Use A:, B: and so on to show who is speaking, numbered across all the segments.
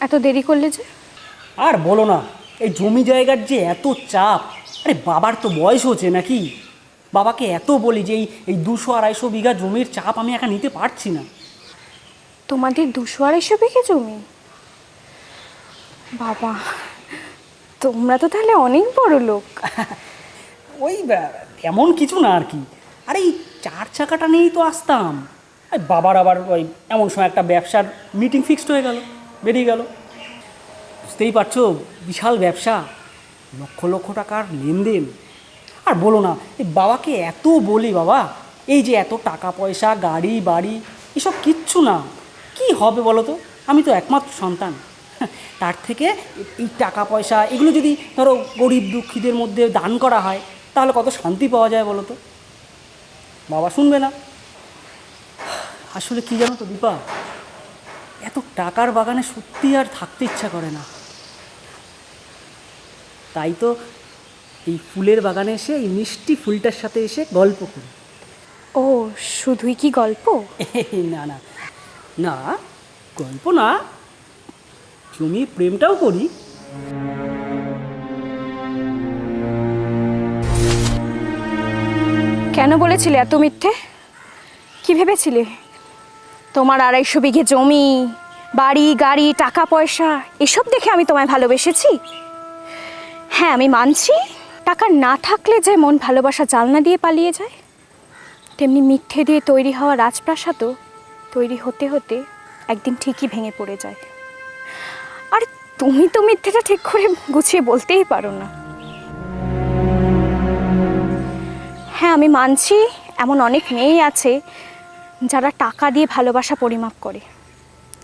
A: এত দেরি করলে যে?
B: আর বলো না এই জমি জায়গার যে এত চাপ আরে বাবার তো বয়স হচ্ছে নাকি? বাবাকে এত বলি যে এই এই দুশো আড়াইশো বিঘা জমির চাপ আমি একা নিতে পারছি না।
A: তোমাদের দুশো আড়াইশো বিঘে জমি? বাবা তোমরা তো তাহলে অনেক বড় লোক।
B: ওই এমন কিছু না আর কি। আরে এই চার চাকাটা নিয়েই তো আসতাম। বাবার আবার ওই এমন সময় একটা ব্যবসার মিটিং ফিক্সড হয়ে গেল। বেরিয়ে গেল। বুঝতেই পারছ, বিশাল ব্যবসা। লক্ষ লক্ষ টাকার লেনদেন। আর বলো না এই বাবাকে এত বলি বাবা, এই যে এত টাকা পয়সা, গাড়ি, বাড়ি, এসব কিচ্ছু না। কি হবে বলো তো? আমি তো একমাত্র সন্তান। তার থেকে এই টাকা পয়সা, এগুলো যদি ধরো গরিব দুঃখীদের মধ্যে দান করা হয়, তাহলে কত শান্তি পাওয়া যায় বলো তো? বাবা শুনবে না। আসলে কি জানো তো দীপা? এত টাকার বাগানে সত্যি আর থাকতে ইচ্ছা করে না। তাই তো এই ফুলের বাগানে এসে এই মিষ্টি ফুলটার সাথে এসে গল্প করি।
A: ও শুধুই কি গল্প?
B: না না। না গল্প না। জমি প্রেমটাও করি।
A: কেন বলেছিলে এত মিথ্যে? কি ভেবেছিলে? তোমার আড়াইশো বিঘে জমি, বাড়ি, গাড়ি, টাকা, পয়সা, এসব দেখে আমি তোমায় ভালোবেসেছি? হ্যাঁ আমি মানছি, টাকা না থাকলে যে মন ভালোবাসা জালনা দিয়ে পালিয়ে যায়। তেমনি মিথ্যে দিয়ে তৈরি হওয়া রাজপ্রাসাদও তৈরি হতে হতে একদিন ঠিকই ভেঙে পড়ে যায়। আর তুমি তো মিথ্যেটা ঠিক করে গুছিয়ে বলতেই পারো না। হ্যাঁ আমি মানছি, এমন অনেক মেয়েই আছে যারা টাকা দিয়ে ভালোবাসা পরিমাপ করে।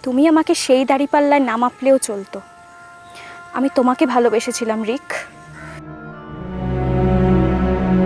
A: তুমি আমাকে সেই দাড়িপাল্লায় নামাপলেও চলতো। আমি তোমাকে ভালোবেসেছিলাম, রিক।